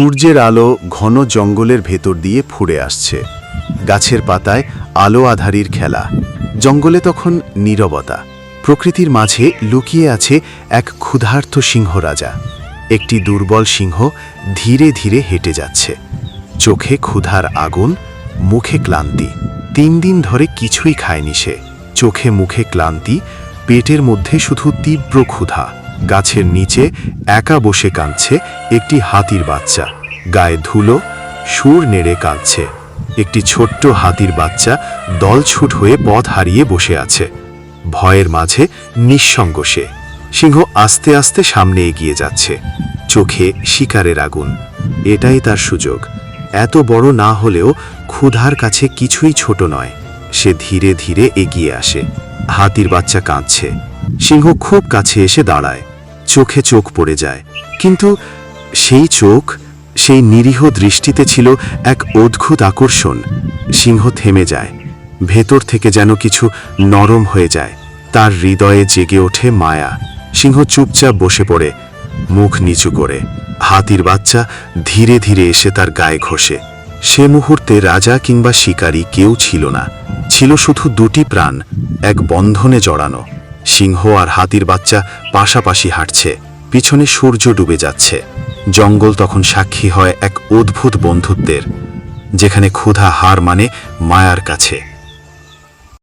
সূর্যের আলো ঘন জঙ্গলের ভেতর দিয়ে ফুড়ে আসছে। গাছের পাতায় আলো আধারির খেলা। জঙ্গলে তখন নীরবতা। প্রকৃতির মাঝে লুকিয়ে আছে এক ক্ষুধার্ত সিংহ রাজা একটি দুর্বল সিংহ ধীরে ধীরে হেঁটে যাচ্ছে। চোখে ক্ষুধার আগুন, মুখে ক্লান্তি। তিন দিন ধরে কিছুই খায়নি সে। চোখে মুখে ক্লান্তি, পেটের মধ্যে শুধু তীব্র ক্ষুধা। গাছের নিচে একা বসে কাঁদছে একটি হাতির বাচ্চা। গায়ে ধুলো, সুর নেড়ে কাঁদছে। একটি ছোট্ট হাতির বাচ্চা দলছুট হয়ে পথ হারিয়ে বসে আছে। ভয়ের মাঝে নিঃসঙ্গ সে। সিংহ আস্তে আস্তে সামনে এগিয়ে যাচ্ছে। চোখে শিকারের আগুন। এটাই তার সুযোগ। এত বড় না হলেও ক্ষুধার কাছে কিছুই ছোট নয়। সে ধীরে ধীরে এগিয়ে আসে। হাতির বাচ্চা কাঁদছে। সিংহ খুব কাছে এসে দাঁড়ায়। চোখে চোখ পড়ে যায়। কিন্তু সেই চোখ, সেই নিরীহ দৃষ্টিতে ছিল এক অদ্ভুত আকর্ষণ। সিংহ থেমে যায়। ভেতর থেকে যেন কিছু নরম হয়ে যায়। তার হৃদয়ে জেগে ওঠে মায়া। সিংহ চুপচাপ বসে পড়ে, মুখ নিচু করে। হাতির বাচ্চা ধীরে ধীরে এসে তার গায়ে ঘষে। সে মুহূর্তে রাজা কিংবা শিকারী কেউ ছিল না। ছিল শুধু দুটি প্রাণ, এক বন্ধনে জড়ানো। সিংহ আর হাতির বাচ্চা পাশাপাশি হাঁটছে। পিছনে সূর্য ডুবে যাচ্ছে। জঙ্গল তখন সাক্ষী হয় এক অদ্ভুত বন্ধুত্বের, যেখানে ক্ষুধা হার মানে মায়ার কাছে।